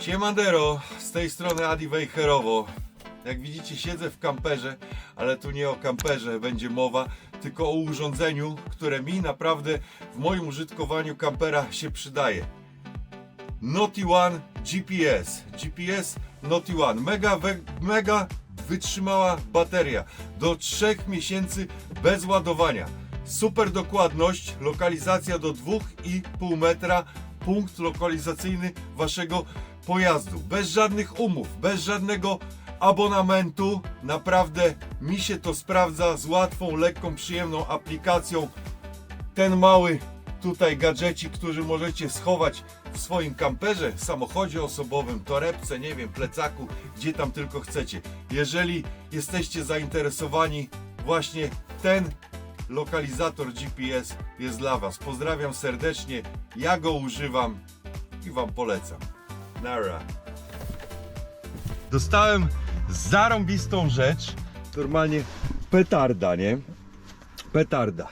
Siemandero, z tej strony Adi Wejherowo. Jak widzicie siedzę w kamperze, ale tu nie o kamperze będzie mowa, tylko o urządzeniu, które mi naprawdę w moim użytkowaniu kampera się przydaje. Naughty One GPS. GPS Naughty One. Mega, we, mega wytrzymała bateria. Do 3 miesięcy bez ładowania. Super dokładność, lokalizacja do 2,5 metra, punkt lokalizacyjny waszego pojazdu. Bez żadnych umów, bez żadnego abonamentu. Naprawdę mi się to sprawdza z łatwą, lekką, przyjemną aplikacją ten mały tutaj gadżecik, który możecie schować w swoim kamperze, samochodzie osobowym, torebce, nie wiem, plecaku, gdzie tam tylko chcecie. Jeżeli jesteście zainteresowani, właśnie ten lokalizator GPS jest dla Was. Pozdrawiam serdecznie, ja go używam i Wam polecam. Nara. Dostałem zarąbistą rzecz, normalnie petarda, nie? Petarda.